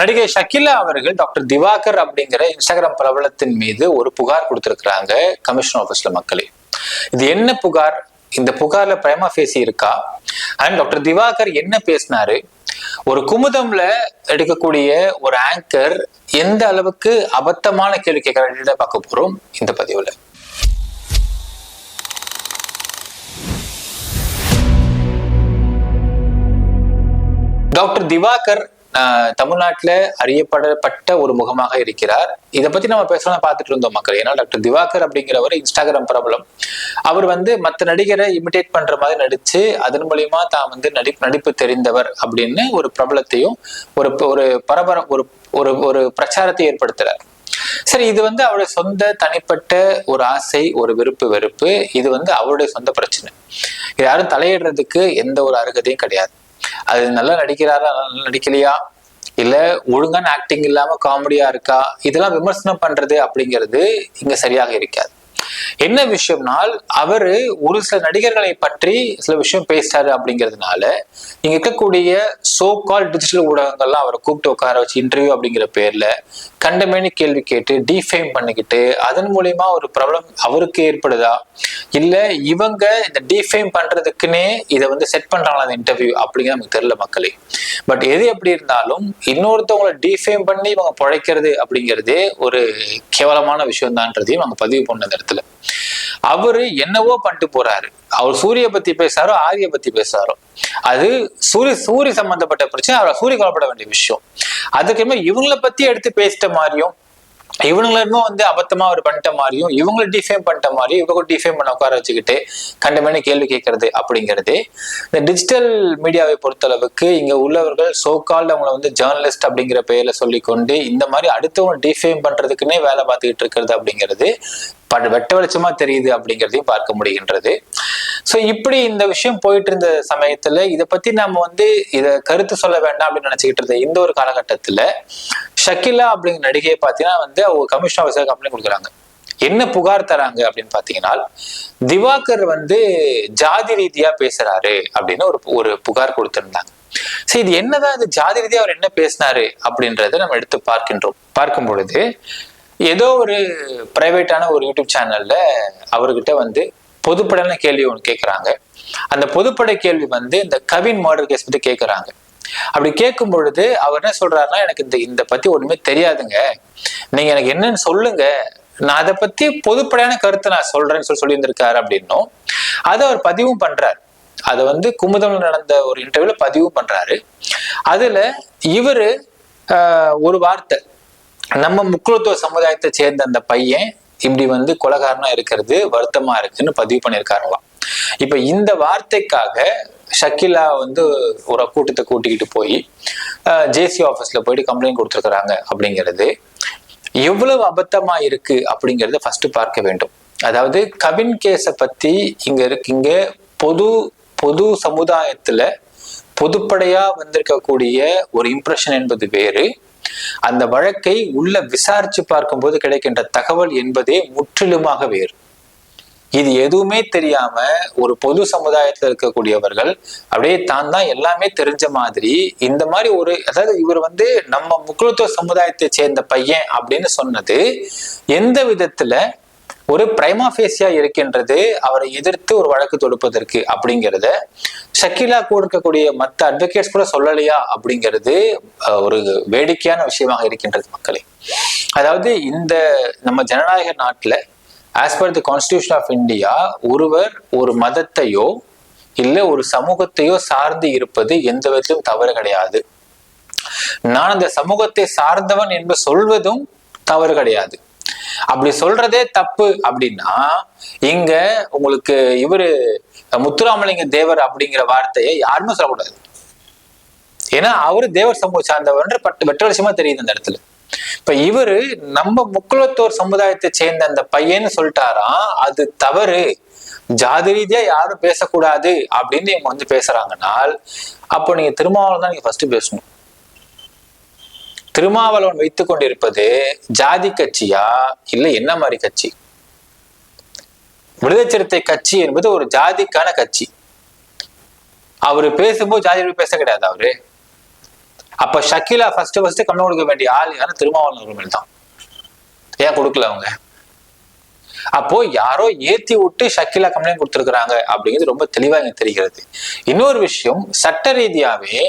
நடிகை ஷக்கிலா அவர்கள் டாக்டர் திவாகர் அப்படிங்கிற இன்ஸ்டாகிராம் பிரபலத்தின் மீது ஒரு புகார் கொடுத்திருக்கிறாங்க கமிஷன் ஆபீஸ்ல மக்களே. இது என்ன புகார்? இந்த புகார்ல பிரேமா பேசி இருக்கா? அண்ட் டாக்டர் திவாகர் என்ன பேசினாரு? ஒரு குமுதம்ல எடுக்கக்கூடிய ஒரு ஆங்கர் எந்த அளவுக்கு அபத்தமான கேள்வி கேட்கற பார்க்க போறோம் இந்த பதிவுல. டாக்டர் திவாகர் தமிழ்நாட்டுல அறியப்படப்பட்ட ஒரு முகமாக இருக்கிறார். இதை பத்தி நம்ம பேசலாம் பார்த்துட்டு இருந்தோம் மக்கள். ஏன்னா டாக்டர் திவாகர் அப்படிங்கிறவர் இன்ஸ்டாகிராம் பிரபலம். அவர் வந்து மற்ற நடிகரை இமிடேட் பண்ற மாதிரி நடிச்சு அதன் மூலியமா தான் வந்து நடி நடிப்பு தெரிந்தவர் அப்படின்னு ஒரு பிரபலத்தையும் ஒரு ஒரு பரபர ஒரு ஒரு ஒரு பிரச்சாரத்தை ஏற்படுத்துறார். சரி இது வந்து அவருடைய சொந்த தனிப்பட்ட ஒரு ஆசை ஒரு விருப்பு வெறுப்பு. இது வந்து அவருடைய சொந்த பிரச்சனை. யாரும் தலையிடுறதுக்கு எந்த ஒரு அருகதையும் கிடையாது. அது நல்லா நடிக்கிறாரா நல்லா நடிக்கலையா? இல்ல ஒழுங்கான ஆக்டிங் இல்லாம காமெடியா இருக்கா? இதெல்லாம் விமர்சனம் பண்றது அப்படிங்கிறது இங்க சரியாக இருக்காது. என்ன விஷயம்னால் அவரு ஒரு சில நடிகர்களை பற்றி சில விஷயம் பேசிட்டாரு அப்படிங்கிறதுனால இங்க இருக்கக்கூடிய சோ கால் டிஜிட்டல் ஊடகங்கள்லாம் அவரை கூப்பிட்டு உட்கார வச்சு இன்டர்வியூ அப்படிங்கிற பேர்ல கண்டமேனி கேள்வி கேட்டு டிஃபைம் பண்ணிக்கிட்டு அதன் மூலியமா ஒரு ப்ராப்ளம் அவருக்கு ஏற்படுதா? இல்ல இவங்க இந்த டிஃபைம் பண்றதுக்குன்னே இதை வந்து செட் பண்றாங்களா அந்த இன்டர்வியூ அப்படிங்கிறது நமக்கு தெரியல மக்களே. பட் எது எப்படி இருந்தாலும் இன்னொருத்தவங்களை டிஃபைம் பண்ணி இவங்க பிழைக்கிறது அப்படிங்கிறதே ஒரு கேவலமான விஷயம் தான்றதையும் அவங்க பதிவு பண்ணது இடத்துல அவரு என்னவோ பண்ணிட்டு போறாரு. அவர் சூரிய பத்தி பேசுறாரோ ஆரிய பத்தி பேசுறாரோ. அது சூரிய சூரிய சம்பந்தப்பட்ட பிரச்சனை அவர் சூரிய கொல்லப்பட வேண்டிய விஷயம். அதுக்குமே இவங்கள பத்தி எடுத்து பேசிட்ட மாதிரியும் இவங்களுமே வந்து அபத்தமா அவர் பண்ணிட்ட மாதிரியும் இவங்களை டிஃபைம் பண்ணிட்ட மாதிரியும் இவங்க டிஃபைம் பண்ண உட்கார வச்சுக்கிட்டு கண்டமேனு கேள்வி கேட்கறது அப்படிங்கிறது. இந்த டிஜிட்டல் மீடியாவை பொறுத்தளவுக்கு இங்க உள்ளவர்கள் சோகால் அவங்களை வந்து ஜேர்னலிஸ்ட் அப்படிங்கிற பெயர்ல சொல்லிக்கொண்டு இந்த மாதிரி அடுத்தவங்க டிஃபைம் பண்றதுக்குன்னே வேலை பார்த்துக்கிட்டு இருக்கிறது அப்படிங்கிறது பட் வெட்ட வெளிச்சமா தெரியுது அப்படிங்கிறதையும் பார்க்க முடிகின்றது. ஸோ இப்படி இந்த விஷயம் போயிட்டு இருந்த சமயத்துல இதை பத்தி நம்ம வந்து இதை கருத்து சொல்ல வேண்டாம் அப்படின்னு நினைச்சுக்கிட்டு இருந்த இந்த ஒரு காலகட்டத்துல ஷக்கிலா அப்படிங்கிற நடிகையை பார்த்தீங்கன்னா வந்து அவங்க கமிஷன் ஆஃபீஸர் கம்ப்ளைண்ட் கொடுக்குறாங்க. என்ன புகார் தராங்க அப்படின்னு பாத்தீங்கன்னா திவாகர் வந்து ஜாதி ரீதியா பேசுறாரு அப்படின்னு ஒரு ஒரு புகார் கொடுத்திருந்தாங்க. சரி இது என்னதான் இது ஜாதி ரீதியா அவர் என்ன பேசினாரு அப்படின்றத நம்ம எடுத்து பார்க்கின்றோம். பார்க்கும் பொழுது ஏதோ ஒரு பிரைவேட்டான ஒரு யூடியூப் சேனல்ல அவர்கிட்ட வந்து பொதுப்படையான கேள்வி ஒன்று கேட்குறாங்க அந்த பொதுப்படை கேள்வி வந்து இந்த கவின் மர்டர் கேஸ் பத்தி கேட்குறாங்க அப்படி கேட்கும் பொழுது அவர் என்ன சொல்றாருன்னா எனக்கு இந்த இந்த பத்தி ஒண்ணுமே தெரியாதுங்க. நீங்க எனக்கு என்னன்னு சொல்லுங்க. நான் அதை பத்தி பொதுப்படையான கருத்தை நான் சொல்றேன்னு சொல்லி சொல்லியிருந்திருக்காரு அப்படின்னும். அதை அவர் பதிவும் பண்றாரு. அதை வந்து குமுதம் நடந்த ஒரு இன்டர்வியூல பதிவும் பண்றாரு. அதுல இவரு ஆஹ், ஒரு வார்த்தை. நம்ம முக்குளத்துவ சமுதாயத்தை சேர்ந்த அந்த பையன் இப்படி வந்து கொலகாரனா இருக்கிறது வருத்தமா இருக்குன்னு பதிவு பண்ணியிருக்காங்களாம். இப்ப இந்த வார்த்தைக்காக ஷக்கிலா வந்து ஒரு கூட்டத்தை கூட்டிக்கிட்டு போய் ஜேசி ஆஃபீஸில் போயிட்டு கம்ப்ளைண்ட் கொடுத்துருக்குறாங்க அப்படிங்கிறது. எவ்வளவு அபத்தமா இருக்கு அப்படிங்கிறத ஃபர்ஸ்ட் பார்க்க வேண்டும். அதாவது கவின் கேஸை பத்தி இங்க இருக்கு இங்கே பொது பொது சமுதாயத்துல பொதுப்படையா வந்திருக்கக்கூடிய ஒரு இம்ப்ரெஷன் என்பது வேறு. அந்த வழக்கை உள்ள விசாரிச்சு பார்க்கும்போது கிடைக்கின்ற தகவல் என்பதே முற்றிலுமாக வேறு. இது எதுவுமே தெரியாம ஒரு பொது சமுதாயத்துல இருக்கக்கூடியவர்கள் அப்படியே தான் தான் எல்லாமே தெரிஞ்ச மாதிரி இந்த மாதிரி ஒரு அதாவது இவர் வந்து நம்ம முக்கியத்துவ சமுதாயத்தை சேர்ந்த பையன் அப்படின்னு சொன்னது எந்த விதத்துல ஒரு பிரைமாஃபேசியா இருக்கின்றது அவரை எதிர்த்து ஒரு வழக்கு தொடுப்பதற்கு அப்படிங்கிறத ஷக்கிலா கூட இருக்கக்கூடிய மற்ற அட்வொகேட்ஸ் கூட சொல்லலையா அப்படிங்கிறது ஒரு வேடிக்கையான விஷயமாக இருக்கின்றது மக்களே. அதாவது இந்த நம்ம ஜனநாயக நாட்டுல as per the constitution of India ஒருவர் ஒரு மதத்தையோ இல்லை ஒரு சமூகத்தையோ சார்ந்து இருப்பது எந்த விதத்திலும் தவறு கிடையாது. நான் அந்த சமூகத்தை சார்ந்தவன் என்று சொல்வதும் தவறு கிடையாது. அப்படி சொல்றதே தப்பு அப்படின்னா இங்க உங்களுக்கு இவரு முத்துராமலிங்க தேவர் அப்படிங்கிற வார்த்தையை யாருமே சொல்லக்கூடாது. ஏன்னா அவரு தேவர் சமூகம் சார்ந்தவர் பட்டு வெட்ட விஷயமா தெரியுது அந்த இடத்துல. இப்ப இவரு நம்ம முக்குலத்தோர் சமுதாயத்தை சேர்ந்த அந்த பையன்னு சொல்லிட்டாராம் அது தவறு. ஜாதி ரீதியா யாரும் பேசக்கூடாது அப்படின்னு இவங்க வந்து பேசுறாங்கன்னால் அப்போ நீங்க திருமாவளவன் தான் நீங்க ஃபர்ஸ்ட் பேசணும். திருமாவளவன் வைத்துக் கொண்டிருப்பது ஜாதி கட்சியா? இல்ல என்ன மாதிரி கட்சி? விடுதலை சிறுத்தை கட்சி என்பது ஒரு ஜாதிக்கான கட்சி. அவரு பேசும்போது ஜாதி பேச கிடையாது அவரு. அப்ப ஷக்கீலா ஃபர்ஸ்ட் ஃபர்ஸ்ட் கம்ப்ளைண்ட் கொடுக்க வேண்டிய ஆள் யாரும் திருமாவளவன் மேல் தான் ஏன் கொடுக்கல அவங்க? அப்போ யாரோ ஏத்தி விட்டு ஷக்கிலா கம்ப்ளைண்ட் கொடுத்துருக்குறாங்க அப்படிங்கிறது ரொம்ப தெளிவா எனக்கு தெரிகிறது. இன்னொரு விஷயம் சட்ட ரீதியாவே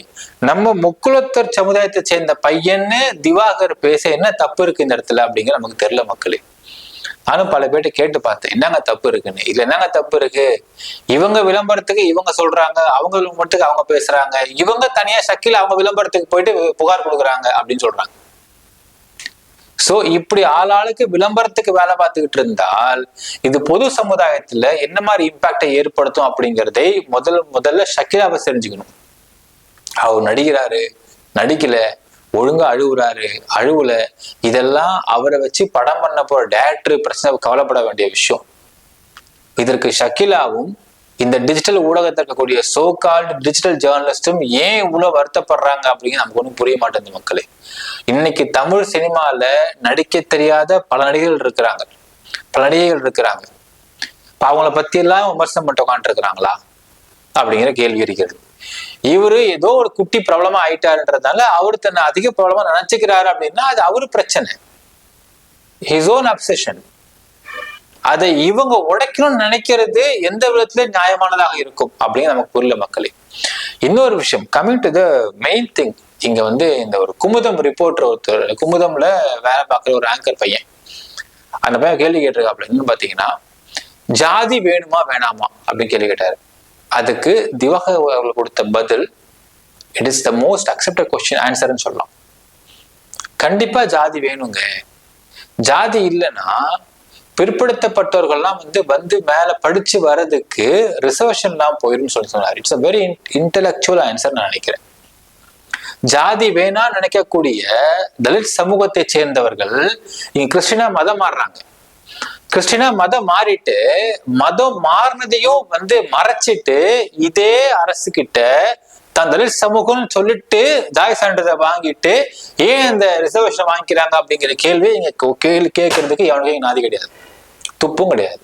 நம்ம முக்குளத்தர் சமுதாயத்தை சேர்ந்த பையன்னு திவாகர் பேச என்ன தப்பு இருக்கு இந்த இடத்துல அப்படிங்கிற நமக்கு தெரியல மக்களே. நானும் பல பேர்ட்ட கேட்டு பார்த்தேன். என்னங்க தப்பு இருக்குன்னு? இதுல என்னங்க தப்பு இருக்கு? இவங்க விளம்பரத்துக்கு இவங்க சொல்றாங்க அவங்க விளம்பரத்துக்கு அவங்க பேசுறாங்க. இவங்க தனியா சக்கில அவங்க விளம்பரத்துக்கு போயிட்டு புகார் கொடுக்குறாங்க அப்படின்னு சொல்றாங்க. சோ இப்படி ஆளாளுக்கு விளம்பரத்துக்கு வேலை பார்த்துக்கிட்டு இருந்தால் இது பொது சமுதாயத்துல என்ன மாதிரி இம்பாக்டை ஏற்படுத்தும் அப்படிங்கிறதை முதல் முதல்ல ஷக்கிலாவை தெரிஞ்சுக்கணும். அவர் நடிக்கிறாரு நடிக்கல ஒழுங்கா அழுகுறாரு அழுவுல. இதெல்லாம் அவரை வச்சு படம் பண்ண போற டேரக்டர் பிரச்சனை கவலைப்பட வேண்டிய விஷயம். இதற்கு ஷக்கிலாவும் இந்த டிஜிட்டல் ஊடகத்தில் இருக்கக்கூடிய சோ கால்டு டிஜிட்டல் ஜேர்னலிஸ்டும் ஏன் இவ்வளவு வருத்தப்படுறாங்க அப்படிங்கிறது நமக்கு ஒன்றும் புரிய மாட்டேங்குது மக்களே. இன்னைக்கு தமிழ் சினிமால நடிக்க தெரியாத பல நடிகர்கள் இருக்கிறாங்க. பல நடிகைகள் இருக்கிறாங்க. அவங்கள பத்தி எல்லாம் விமர்சனம் பண்ணிட்டு உட்காந்துருக்கிறாங்களா அப்படிங்கிற கேள்வி இருக்கிறது. இவரு ஏதோ ஒரு குட்டி பிரபலமா ஆயிட்டாருன்றதுனால அவரு தன்னை அதிக பிரபலமா நினைச்சுக்கிறாரு அப்படின்னா அது அவரு பிரச்சனை. ஹிஸ் ஓன் அப்சஷன் அதை இவங்க உடைக்கணும்னு நினைக்கிறது எந்த விதத்துல நியாயமானதாக இருக்கும் அப்படின்னு நமக்கு புரியல மக்களே. இன்னொரு விஷயம் coming to the main thing இங்க வந்து இந்த ஒரு குமுதம் ரிப்போர்ட்டர் ஒருத்தர் குமுதம்ல வேலை பார்க்குற ஒரு ஆங்கர் பையன். அந்த பையன் கேள்வி கேட்டிருக்காப்ல அப்படின்னு பாத்தீங்கன்னா ஜாதி வேணுமா வேணாமா? அப்படின்னு கேள்வி கேட்டாரு. அதுக்கு திவாகர் அவர்கள் கொடுத்த பதில் it is the most accepted question ஆன்சர்னு சொல்லலாம். கண்டிப்பா ஜாதி வேணுங்க. ஜாதி இல்லைன்னா பிற்படுத்தப்பட்டவர்கள்லாம் வந்து வந்து மேல படிச்சு வர்றதுக்கு ரிசர்வேஷன்லாம் போயிரும் சொல்லி சொன்னார். It's a very intellectual answer நான் நினைக்கிறேன். ஜாதி வேணா நினைக்கக்கூடிய தலித் சமூகத்தை சேர்ந்தவர்கள் இங்க கிறிஸ்டினா மதம் மாறுறாங்க. கிறிஸ்டினா மதம் மாறிட்டு மதம் மாறினதையும் வந்து மறைச்சிட்டு இதே அரசு கிட்ட தான் தலித் சமூகம்னு சொல்லிட்டு தாய் சான்றிதழை வாங்கிட்டு ஏன் இந்த ரிசர்வேஷன் வாங்கிக்கிறாங்க அப்படிங்கிற கேள்வி இங்க கேள்வி கேட்கறதுக்கு எவனுக்கும் நாதி கிடையாது. துப்பும் கிடையாது.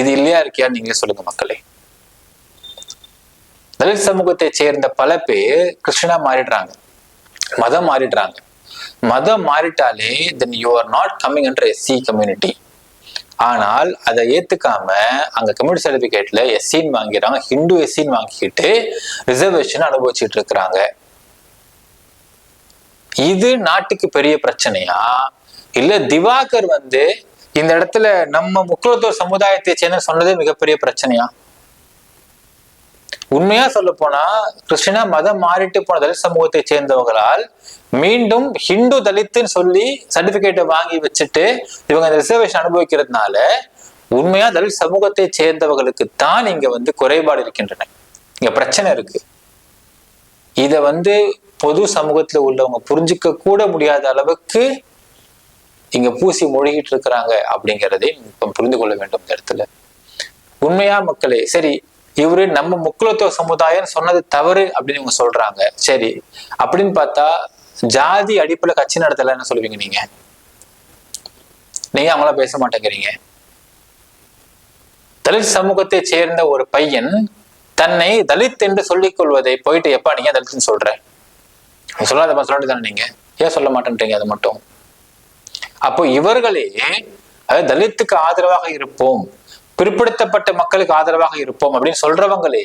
இது இல்லையா இருக்கியா நீங்களே சொல்லுங்க மக்களே. தலித் சமூகத்தை சேர்ந்த பல பேர் கிறிஸ்டினா மாறிடுறாங்க. மதம் மாறிடுறாங்க. மதம் மாறிட்டாலே then you are not coming under SC community ஆனால் அதை ஏத்துக்காம அங்க கம்யூனிட்டி சர்டிபிகேட்ல எஸ்சின்னு வாங்கிறாங்க ஹிந்து எஸ்சின்னு வாங்கிக்கிட்டு ரிசர்வேஷன் அனுபவிச்சுட்டு இருக்கிறாங்க. இது நாட்டுக்கு பெரிய பிரச்சனையா? இல்ல திவாகர் வந்து இந்த இடத்துல நம்ம முக்கியத்துவ சமுதாயத்தை சேர்ந்த சொன்னதே மிகப்பெரிய பிரச்சனையா? உண்மையா சொல்ல போனா கிருஷ்ணா மதம் மாறிட்டு போன தலித் சமூகத்தை சேர்ந்தவர்களால் மீண்டும் ஹிந்து தலித்துன்னு சொல்லி சர்டிபிகேட்டை வாங்கி வச்சுட்டு இவங்க இந்த ரிசர்வேஷன் அனுபவிக்கிறதுனால உண்மையா தலித் சமூகத்தை சேர்ந்தவர்களுக்கு தான் இங்க வந்து குறைபாடு இருக்கின்றன. இங்க பிரச்சனை இருக்கு. இத வந்து பொது சமூகத்துல உள்ளவங்க புரிஞ்சுக்க கூட முடியாத அளவுக்கு இங்க பூசி மொழிகிட்டு இருக்கிறாங்க அப்படிங்கிறதை இப்ப புரிந்து கொள்ள வேண்டும் இந்த இடத்துல. உண்மையா மக்களே சரி இவரு நம்ம முக்குலத்துவ சமுதாயம் சொன்னது தவறு அப்படின்னு இவங்க சொல்றாங்க. சரி அப்படின்னு பார்த்தா ஜாதி அடிப்புல கட்சி நடத்தல என்ன சொல்லுவீங்க நீங்க. நீங்க அவங்கள பேச மாட்டேங்கிறீங்க. தலித் சமூகத்தை சேர்ந்த ஒரு பையன் தன்னை தலித் என்று சொல்லிக் கொள்வதை போயிட்டு எப்பா நீங்க தலித்னு சொல்ற? சொல்லாத சொல்லிட்டு தானே நீங்க? ஏன் சொல்ல மாட்டேன்றீங்க அது மட்டும்? அப்போ இவர்களே தலித்துக்கு ஆதரவாக இருப்போம். பிற்படுத்தப்பட்ட மக்களுக்கு ஆதரவாக இருப்போம் அப்படின்னு சொல்றவங்களே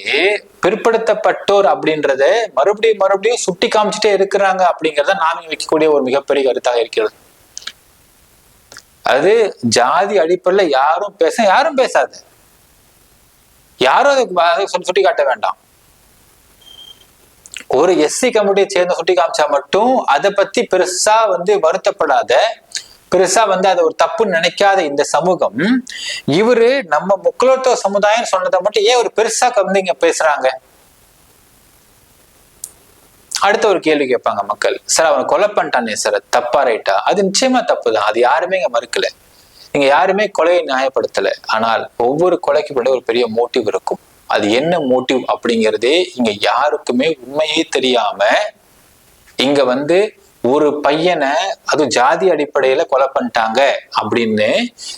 பிற்படுத்தப்பட்டோர் அப்படின்றத மறுபடியும் மறுபடியும் சுட்டி காமிச்சிட்டே இருக்கிறாங்க அப்படிங்கிறத நாம வைக்கக்கூடிய ஒரு மிகப்பெரிய கருத்தாக இருக்கிறது. அது ஜாதி அடிப்படையில் யாரும் பேச யாரும் பேசாத. யாரும் அதுக்கு அதை சுட்டி காட்ட வேண்டாம். ஒரு எஸ்சி கமிட்டியை சேர்ந்த சுட்டி காமிச்சா மட்டும் அதை பத்தி பெருசா வந்து வருத்தப்படாத பெருசா வந்து அது ஒரு தப்புன்னு நினைக்காத இந்த சமூகம் இவரு நம்ம முக்குலத்துவ சமுதாயம் சொன்னதை மட்டும் ஏன் ஒரு பெருசா வந்து இங்க பேசுறாங்க? அடுத்த ஒரு கேள்வி கேட்பாங்க மக்கள். சார் அவன் கொலை பண்ணிட்டானே சார். தப்பா ரைட்டா? அது நிச்சயமா தப்பு தான் அது யாருமே இங்க மறுக்கல. நீங்க யாருமே கொலையை நியாயப்படுத்தல. ஆனால் ஒவ்வொரு கொலைக்கு பின்னாடி ஒரு பெரிய மோட்டிவ் இருக்கும். அது என்ன மோட்டிவ் அப்படிங்கிறதே இங்க யாருக்குமே உண்மையே தெரியாம இங்க வந்து ஒரு பையனை அது ஜாதி அடிப்படையில கொலை பண்ணிட்டாங்க அப்படின்னு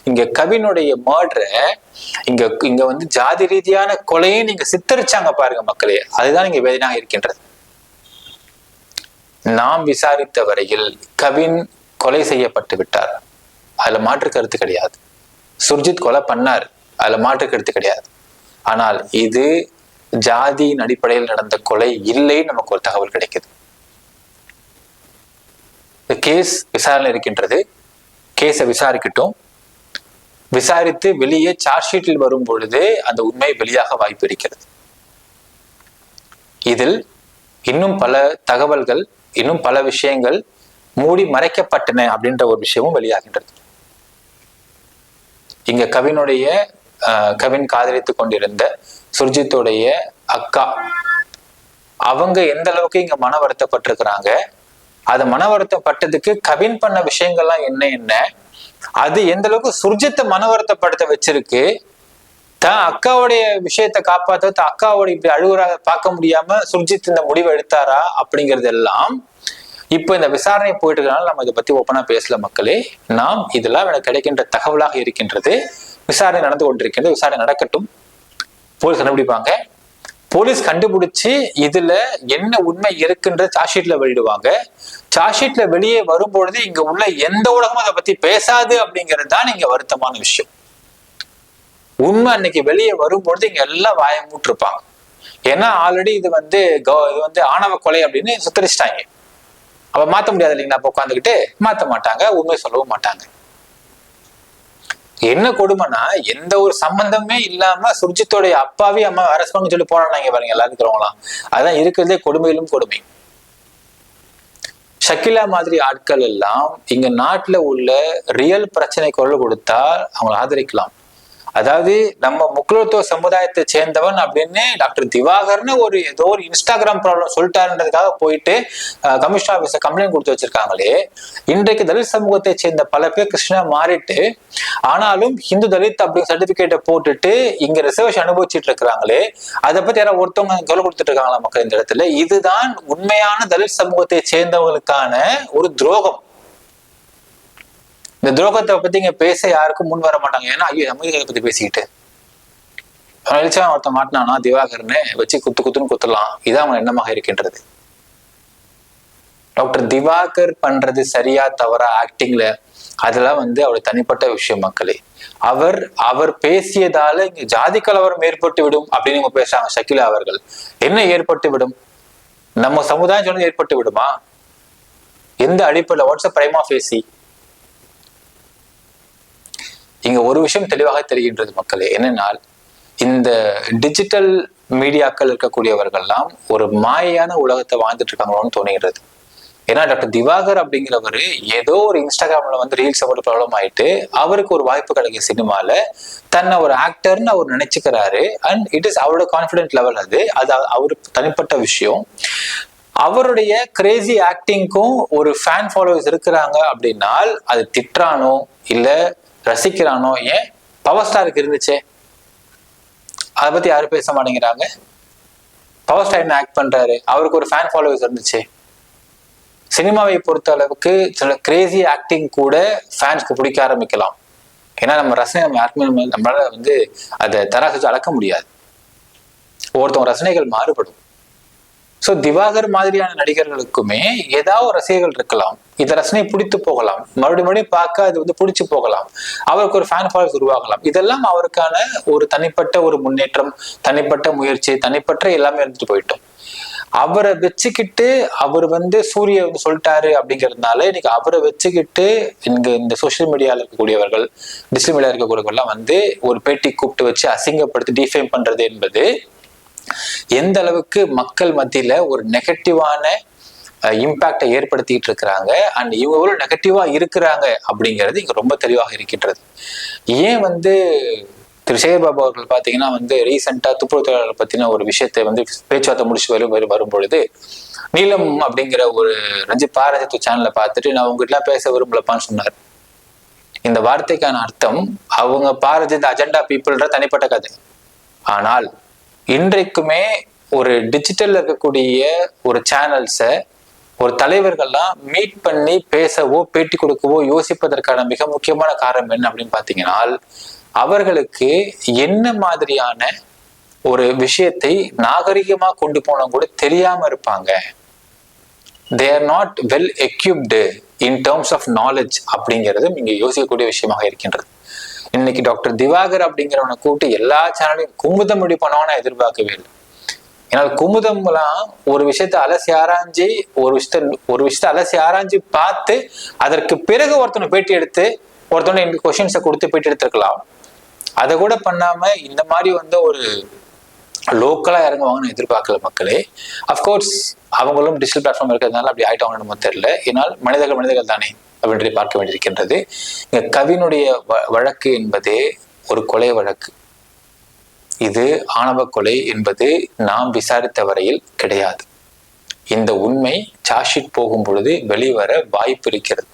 இங்க கவினுடைய மர்டரை இங்க இங்க வந்து ஜாதி ரீதியான கொலையை நீங்க சித்தரிச்சாங்க பாருங்க மக்களே. அதுதான் இங்க வேதனாக இருக்கின்றது. நாம் விசாரித்த வரையில் கவின் கொலை செய்யப்பட்டு விட்டார். அதுல மாற்று கருத்து கிடையாது. சுர்ஜித் கொலை பண்ணார். அதுல மாற்று கருத்து கிடையாது. ஆனால் இது ஜாதியின் அடிப்படையில் நடந்த கொலை இல்லைன்னு நமக்கு ஒரு தகவல் கிடைக்குது. கேஸ் விசாரணை இருக்கின்றது. கேஸை விசாரிக்கட்டும். விசாரித்து வெளியே சார்ஜ் ஷீட்டில் வரும் பொழுது அந்த உண்மை வெளியாக வாய்ப்பு இருக்கிறது. இதில் இன்னும் பல தகவல்கள் இன்னும் பல விஷயங்கள் மூடி மறைக்கப்பட்டன அப்படின்ற ஒரு விஷயமும் வெளியாகின்றது. இங்க கவினுடைய கவின் காதலித்துக் கொண்டிருந்த சுர்ஜித்துடைய அக்கா அவங்க எந்த அளவுக்கு இங்க மன வருத்தப்பட்டிருக்கிறாங்க? அது மன வருத்தப்பட்டதுக்கு கவின் பண்ண விஷயங்கள்லாம் என்ன என்ன? அது எந்த அளவுக்கு சுர்ஜித்தை மன வருத்தப்படுத்த வச்சிருக்கு? தான் அக்காவுடைய விஷயத்தை காப்பாற்ற தான் அக்காவோட இப்படி அழுகுறாக பார்க்க முடியாம சுர்ஜித் இந்த முடிவை எடுத்தாரா அப்படிங்கிறது எல்லாம் இப்போ இந்த விசாரணை போயிட்டு இருக்கனால நம்ம இதை பத்தி ஓப்பனா பேசல மக்களே. நாம் இதெல்லாம் எனக்கு கிடைக்கின்ற தகவலாக இருக்கின்றது. விசாரணை நடந்து கொண்டிருக்கின்றது. விசாரணை நடக்கட்டும். போலீஸ் கண்டுபிடிப்பாங்க. போலீஸ் கண்டுபிடிச்சு இதுல என்ன உண்மை இருக்குன்ற சார்ஜ்ஷீட்ல வெளியிடுவாங்க. சார்ஜ்ஷீட்ல வெளியே வரும்பொழுது இங்க உள்ள எந்த ஊடகமும் அதை பத்தி பேசாது அப்படிங்கிறது தான் இங்க வருத்தமான விஷயம். உண்மை அன்னைக்கு வெளியே வரும்பொழுது இங்க எல்லாம் வாய மூட்டிருப்பாங்க. ஏன்னா ஆல்ரெடி இது வந்து இது வந்து ஆணவ கொலை அப்படின்னு சுத்தரிச்சிட்டாங்க. அப்ப மாத்த முடியாது இல்லைங்களா? அப்ப உட்காந்துக்கிட்டு மாத்த மாட்டாங்க உண்மை சொல்லவும் மாட்டாங்க. என்ன கொடுமைனா எந்த ஒரு சம்பந்தமே இல்லாம சுர்ஜித்தோடைய அப்பாவே அம்மா அரசு பண்ணு சொல்லி போனாங்க பாருங்க எல்லாரும் இருக்கிறவங்களாம் அதான் இருக்கிறதே கொடுமையிலும் கொடுமை. ஷக்கிலா மாதிரி ஆட்கள் எல்லாம் இங்க நாட்டுல உள்ள ரியல் பிரச்சனை குரல் கொடுத்தா அவங்களை ஆதரிக்கலாம். அதாவது நம்ம முக்கியத்துவ சமுதாயத்தை சேர்ந்தவன் அப்படின்னு டாக்டர் திவாகர்னு ஒரு ஏதோ ஒரு இன்ஸ்டாகிராம் ப்ராப்ளம் சொல்லிட்டாருன்றதுக்காக போயிட்டு கமிஷனர் ஆஃபீஸ கம்ப்ளைண்ட் கொடுத்து வச்சிருக்காங்களே. இன்றைக்கு தலித் சமூகத்தை சேர்ந்த பல பேர் கிருஷ்ணா மாறிட்டு ஆனாலும் ஹிந்து தலித் அப்படிங்கிற சர்டிபிகேட்டை போட்டுட்டு இங்க ரிசர்வேஷன் அனுபவிச்சுட்டு இருக்கிறாங்களே. அதை பத்தி யாராவது ஒருத்தவங்க சொல்ல கொடுத்துட்டு இருக்காங்களா மக்கள் இந்த இடத்துல? இதுதான் உண்மையான தலித் சமூகத்தை சேர்ந்தவங்களுக்கான ஒரு துரோகம். இந்த துரோகத்தை பத்தி இங்க பேச யாருக்கும் முன் வர மாட்டாங்க. ஏன்னா ஐயோ அமெரிக்காவை பத்தி பேசிக்கிட்டு. அவன் ஒருத்த ஒருத்தன் மாட்டினானா திவாகர்னு வச்சு குத்து குத்துன்னு குத்தலாம். இதான் அவன் எண்ணமாக இருக்கின்றது. டாக்டர் திவாகர் பண்றது சரியா தவறா ஆக்டிங்ல அதெல்லாம் வந்து அவருடைய தனிப்பட்ட விஷயம் மக்களே. அவர் அவர் பேசியதால இங்க ஜாதி கலவரம் ஏற்பட்டு விடும் அப்படின்னு இவங்க பேசுறாங்க ஷக்கிலா அவர்கள். என்ன ஏற்பட்டு விடும்? நம்ம சமுதாயம் சொன்னது ஏற்பட்டு விடுமா? எந்த அடிப்படையில்? வாட்ஸ்அப் பிரைமா பேசி இங்க ஒரு விஷயம் தெளிவாக தெரிகின்றது மக்களே என்னென்னால் இந்த டிஜிட்டல் மீடியாக்கள் இருக்கக்கூடியவர்கள்லாம் ஒரு மாயான உலகத்தை வாழ்ந்துட்டு இருக்காங்களோன்னு தோணுகிறது. ஏன்னா டாக்டர் திவாகர் அப்படிங்கிறவர் ஏதோ ஒரு இன்ஸ்டாகிராம்ல வந்து ரீல்ஸ் போட்டு ப்ராப்ளம் ஆயிட்டு அவருக்கு ஒரு வாய்ப்பு கிடைக்கும் சினிமால தன்னை ஒரு ஆக்டர்னு அவர் நினைச்சுக்கிறாரு. அண்ட் இட் இஸ் அவரோட கான்ஃபிடென்ட் லெவல் அது. அது அவரு தனிப்பட்ட விஷயம். அவருடைய கிரேசி ஆக்டிங்க்கும் ஒரு ஃபேன் ஃபாலோவர்ஸ் இருக்கிறாங்க அப்படின்னால் அது திட்டுறானோ இல்லை ரசிக்கிறானோ? ஏன்? பவர் ஸ்டாருக்கு இருந்துச்சே. அதை பத்தி யாரும் பேச மாட்டேங்கிறாங்க. பவர் ஸ்டார் என்ன ஆக்ட் பண்றாரு? அவருக்கு ஒரு ஃபேன் ஃபாலோவர்ஸ் இருந்துச்சு. சினிமாவை பொறுத்த அளவுக்கு சில கிரேசி ஆக்டிங் கூட ஃபேன்ஸ்க்கு பிடிக்க ஆரம்பிக்கலாம். ஏன்னா நம்ம ரசனை நம்ம யாருக்குமே நம்மளால வந்து அதை தராசு அளக்க முடியாது. ஒவ்வொருத்தவங்க ரசனைகள் மாறுபடும். ஸோ திவாகர் மாதிரியான நடிகர்களுக்குமே ஏதாவது ரசிகர்கள் இருக்கலாம். இந்த ரசனை பிடித்து போகலாம். மறுபடியும் மறுபடியும் பார்க்க அது வந்து பிடிச்சு போகலாம். அவருக்கு ஒரு ஃபேன் ஃபாலோஸ் உருவாகலாம். இதெல்லாம் அவருக்கான ஒரு தனிப்பட்ட ஒரு முன்னேற்றம் தனிப்பட்ட முயற்சி தனிப்பட்ட எல்லாமே இருந்துட்டு போயிட்டோம். அவரை வச்சுக்கிட்டு அவர் வந்து சூரிய வந்து சொல்லிட்டாரு அப்படிங்கிறதுனால இன்னைக்கு அவரை வச்சுக்கிட்டு இங்க இந்த சோஷியல் மீடியாவில் இருக்கக்கூடியவர்கள் டிஜிட்டல் மீடியா இருக்கக்கூடியவர்கள்லாம் வந்து ஒரு பேட்டி கூப்பிட்டு வச்சு அசிங்கப்படுத்தி டிஃபைம் பண்றது என்பது எந்த அளவுக்கு மக்கள் மத்தியில ஒரு நெகட்டிவான இம்பாக்டை ஏற்படுத்திட்டு இருக்கிறாங்க அண்ட் இவங்க எவ்வளவு நெகட்டிவா இருக்கிறாங்க அப்படிங்கிறது இங்க ரொம்ப தெளிவாக இருக்கின்றது. ஏன் வந்து திரு சேகர்பாபு அவர்கள் பாத்தீங்கன்னா வந்து ரீசெண்டா துப்புரவு தொழிலாளர் பத்தின ஒரு விஷயத்தை வந்து பேச்சுவார்த்தை முடிச்சு வரும் வரும் பொழுது நீலம் அப்படிங்கிற ஒரு ரஞ்சித் பாரஞ்சித் சேனலை பார்த்துட்டு நான் உங்ககிட்ட பேச விரும்பலப்பான்னு சொன்னார். இந்த வார்த்தைக்கான அர்த்தம் அவங்க பாரதித் அஜெண்டா பீப்புள்ன்ற தனிப்பட்ட கதை. ஆனால் இன்றைக்குமே ஒரு டிஜிட்டல்ல இருக்கக்கூடிய ஒரு சேனல்ஸை ஒரு தலைவர்கள்லாம் மீட் பண்ணி பேசவோ பேட்டி கொடுக்கவோ யோசிப்பதற்கான மிக முக்கியமான காரணம் என்ன அப்படின்னு பார்த்தீங்கன்னா அவர்களுக்கு என்ன மாதிரியான ஒரு விஷயத்தை நாகரிகமாக கொண்டு போன கூட தெரியாம இருப்பாங்க. They are not well equipped in terms of knowledge அப்படிங்கிறது இங்க யோசிக்கக்கூடிய விஷயமாக இருக்கின்றது. இன்னைக்கு டாக்டர் திவாகர் அப்படிங்கிறவனை கூப்பிட்டு எல்லா சேனலையும் குமுதம் முடி பண்ணவன எதிர்பார்க்கவே இல்லை. ஏன்னா குமுதம்லாம் ஒரு விஷயத்த அலசி ஆராய்ஞ்சு ஒரு விஷயத்த ஒரு விஷயத்த அலசி ஆராய்ஞ்சு பார்த்து அதற்கு பிறகு ஒருத்தனை பேட்டி எடுத்து ஒருத்தவனை இந்த கொஷின்ஸை கொடுத்து பேட்டி எடுத்துருக்கலாம். அதை கூட பண்ணாம இந்த மாதிரி வந்து ஒரு லோக்கலா இறங்குவாங்கன்னு எதிர்பார்க்கல மக்களே. அஃப்கோர்ஸ் அவங்களும் டிஜிட்டல் பிளாட்ஃபார்ம் இருக்கிறதுனால அப்படி ஆயிட்டாங்கன்னு நம்ம தெரியல. ஏன்னால் மனிதர்கள் மனிதர்கள் தானே. அப்படின்றதை பார்க்க வேண்டியிருக்கின்றது. இந்த கவினுடைய வ- வழக்கு என்பதே ஒரு கொலை வழக்கு. இது ஆணவ கொலை என்பது நாம் விசாரித்த வரையில் கிடையாது. இந்த உண்மை சாஷிட் போகும் பொழுது வெளிவர வாய்ப்பு இருக்கிறது.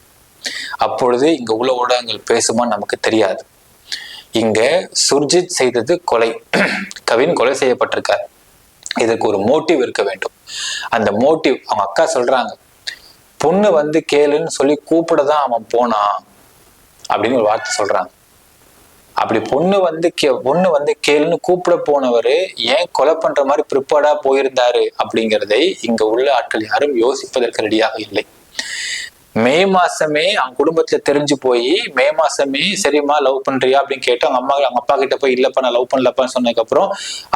அப்பொழுது இங்க உள்ள ஊடகங்கள் பேசுமா நமக்கு தெரியாது. இங்க சுர்ஜித் செய்தது கொலை. கவின் கொலை செய்யப்பட்டிருக்கார். இதற்கு ஒரு மோட்டிவ் இருக்க வேண்டும். அந்த மோட்டிவ் அவங்க அக்கா சொல்றாங்க. பொண்ணு வந்து கேளுன்னு சொல்லி கூப்பிட தான் அவன் போனான் அப்படின்னு ஒரு வார்த்தை சொல்றாங்க. அப்படி பொண்ணு வந்து கே பொண்ணு வந்து கேளுன்னு கூப்பிட போனவர் ஏன் கொலை பண்ற மாதிரி ப்ரிப்பேர்டா போயிருந்தாரு அப்படிங்கிறதை இங்க உள்ள ஆட்கள் யாரும் யோசிப்பதற்கு ரெடியாக இல்லை. மே மாசமே அவங்க குடும்பத்துல தெரிஞ்சு போய் மே மாசமே சரிம்மா லவ் பண்றியா அப்படின்னு கேட்டு அவங்க அம்மா அவங்க அப்பா கிட்ட போய் இல்லப்பா நான் லவ் பண்ணலப்பான்னு சொன்னதுக்கு அப்புறம்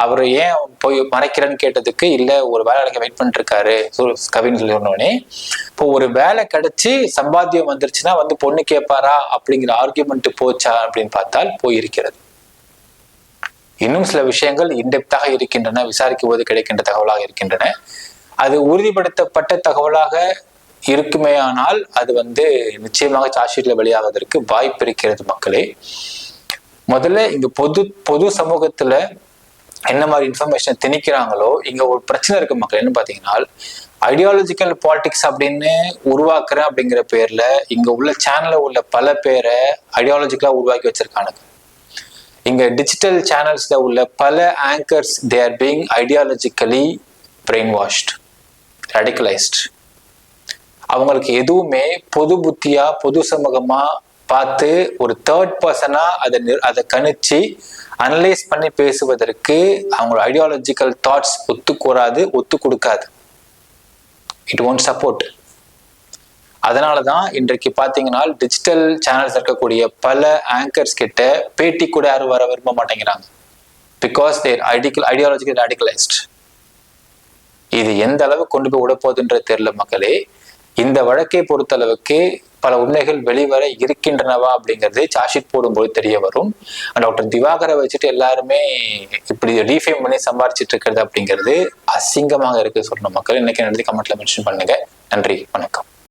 அவர் ஏன் போய் மறைக்கிறேன்னு கேட்டதுக்கு இல்ல ஒரு வேலை கிடைக்க வெயிட் பண்ணிட்டு இருக்காரு கவின்னு சொல்லி சொன்னோடனே இப்போ ஒரு வேலை கிடைச்சி சம்பாத்தியம் வந்துருச்சுன்னா வந்து பொண்ணு கேட்பாரா அப்படிங்கிற ஆர்குமெண்ட் போச்சா அப்படின்னு பார்த்தால் போயிருக்கிறது. இன்னும் சில விஷயங்கள் இன்டெப்தாக இருக்கின்றன விசாரிக்கும் போது கிடைக்கின்ற தகவலாக இருக்கின்றன. அது உறுதிப்படுத்தப்பட்ட தகவலாக இருக்குமேயானால் அது வந்து நிச்சயமாக சார்ஜ்ஷீட்ல வெளியாவதற்கு வாய்ப்பு இருக்கிறது மக்களே. முதல்ல இங்க பொது பொது சமூகத்துல என்ன மாதிரி இன்ஃபர்மேஷன் திணிக்கிறாங்களோ இங்க ஒரு பிரச்சனை இருக்கு மக்கள். என்ன பாத்தீங்கன்னா ஐடியாலஜிக்கல் பாலிடிக்ஸ் அப்படின்னு உருவாக்குறேன் அப்படிங்கிற பேர்ல இங்க உள்ள சேனல்ல உள்ள பல பேரை ஐடியாலஜிக்கலா உருவாக்கி வச்சிருக்கானுங்க. இங்க டிஜிட்டல் சேனல்ஸ்ல உள்ள பல anchors they are being ideologically brainwashed radicalized அவங்களுக்கு எதுவுமே பொது புத்தியா பொது சமூகமா பார்த்து ஒரு தேர்ட் பர்சனா அதை நிர்- அதை கணிச்சு அனலைஸ் பண்ணி பேசுவதற்கு அவங்களோட ஐடியாலஜிக்கல் தாட்ஸ் ஒத்து கூறாது ஒத்து கொடுக்காது இட் ஒன்ட் சப்போர்ட் அதனால தான் இன்றைக்கு பார்த்தீங்கன்னா டிஜிட்டல் சேனல்ஸ் இருக்கக்கூடிய பல ஆங்கர்ஸ் கிட்ட பேட்டி கூட யாரும் வர விரும்ப மாட்டேங்கிறாங்க. பிகாஸ் தேர் ஐடிக்கல் ஐடியாலஜிக்கல் ரேடிகலைஸ்ட் இது எந்த அளவு கொண்டு போய் விட போகுதுன்ற தெரியல மக்களே. இந்த வழக்கை பொறுத்தளவுக்கு பல உண்மைகள் வெளிவர இருக்கின்றனவா அப்படிங்கிறது சார்ஜ்ஷீட் போடும்போது தெரிய வரும். டாக்டர் திவாகரை வச்சுட்டு எல்லாருமே இப்படி ரீஃபைம் பண்ணி சம்பாரிச்சிட்டு இருக்கிறது அப்படிங்கிறது அசிங்கமாக இருக்கு சொல்லணும் மக்கள். இன்னைக்கு நடந்து கமெண்ட்ல மென்ஷன் பண்ணுங்க. நன்றி வணக்கம்.